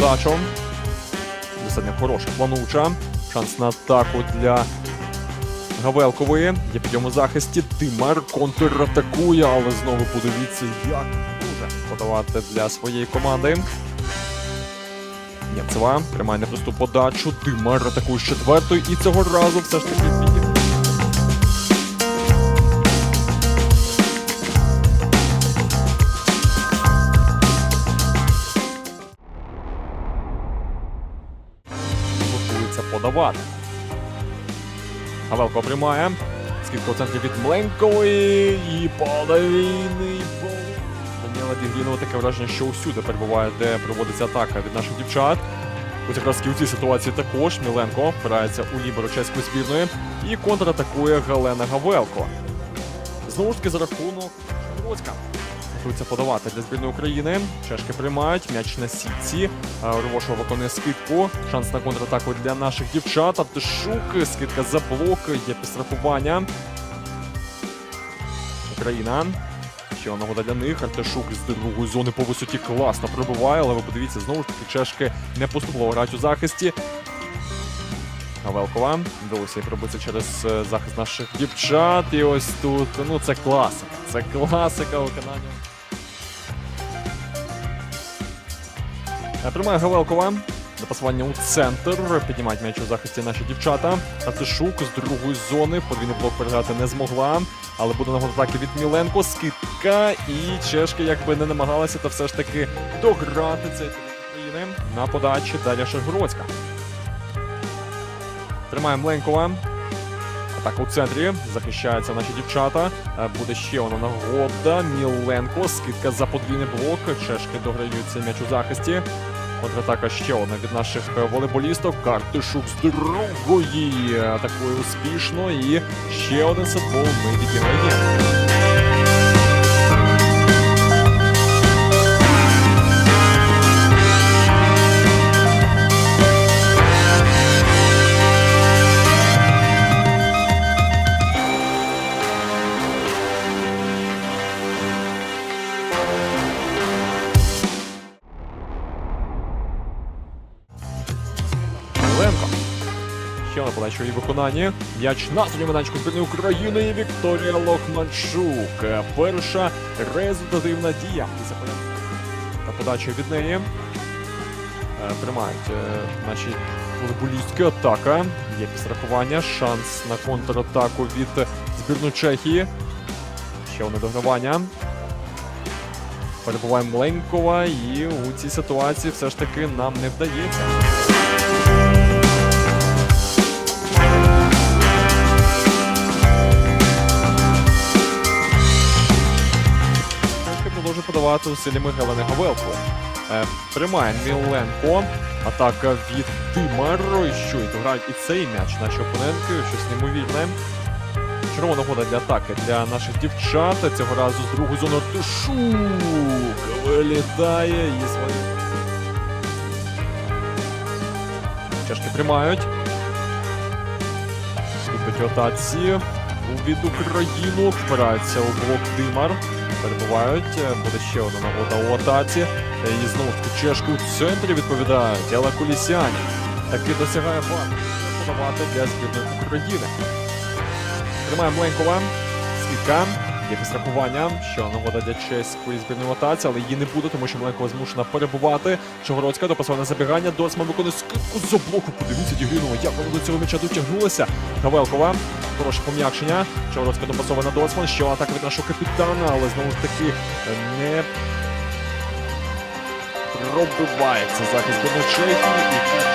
подачу. Достатньо хороша, плануча. Шанс на атаку для Гавелкової. Є підйом захисті. Тимар контратакує, але знову подивіться, як може подавати для своєї команди. Нємцева тримає непросту подачу. Тимар атакує з четвертої і цього разу все ж таки готується. Гавелко приймає. Скидка у центрі від Мленкової і подавійний гол. Даніела Дігрінова таке враження, що усюди перебуває, де проводиться атака від наших дівчат. Ось якраз у цій ситуації також Міленко впирається у ліберу чеської збірної і контратакує Галена Гавелко. Знову ж таки за рахунок Шагоцька. Готується подавати для збірної України. Чешки приймають м'яч на сітці. Ровошова виконує скидку. Шанс на контратаку для наших дівчат. Артишук. Скидка за блок. Є підстрахування. Україна. Ще одна вода для них. Артешук з другої зони по висоті класно пробиває, але ви подивіться, знову ж таки, чешки не поступово грають у захисті. Гавелкова. Вдалося пробитися через е, захист наших дівчат. І ось тут, ну це класика. Це класика виконання. Е, Приймає Гавелкова. До пасування у центр. Піднімають м'яч у захисті наші дівчата. Артишук з другої зони. Подвійний блок переграти не змогла. Але буде на контратаки від Міленко. Скидка. І чешки якби не намагалися, та все ж таки дограти цей України на подачі Дар'я Шергородська. Тримає Мленкова. Атака у центрі. Захищаються наші дівчата. Е, Буде ще одна нагода. Міленко. Скидка за подвійний блок. Чешки дограються м'яч у захисті. Контратака ще одна від наших е, волейболістів. Картишук з другої атакує успішно. І ще один сетбол ми відіграємо. На подачу і виконанні. М'яч на судді майданчику збірної України і Вікторія Лохманчук. Перша результативна дія. Та подача від неї. Е, Тримають е, наші волейболістки. Атака. Є підстрахування. Шанс на контратаку від збірної Чехії. Ще одне догравання. Перебуває Мленкова, і у цій ситуації все ж таки нам не вдається. Чешки продовжує подавати усиллями Е, приймає Міленко. Атака від Тимаро. І що? І дограють і цей м'яч наші опонентки. Щось неймовірне. Чергова нагода для атаки для наших дівчат. Цього разу з другої зони Артишук вилітає і свої. Чешки приймають. Відбиті атаці від Україну. Впираються у блок Димар. Перебувають. Буде ще одна нагода у атаці. І знову таки чешки у центрі відповідають. Ела Кулісяні. Таки досягає бан. Подавати для збірної України. Тримає Мленкова. Скидка. Є підстрахування. Ще одна нагода для чеської збірної в атаці, але її не буде, тому що Мленкова змушена перебувати. Чогородська допасоване забігання. Доцман виконує скидку з блоку. Подивіться Дігрінова, як вона до цього м'яча дотягнулася. Гавелкова. Хороше пом'якшення. Чогородська допасована Доцман. Одна атака від нашого капітана, але знову ж таки не пробивається захист до. І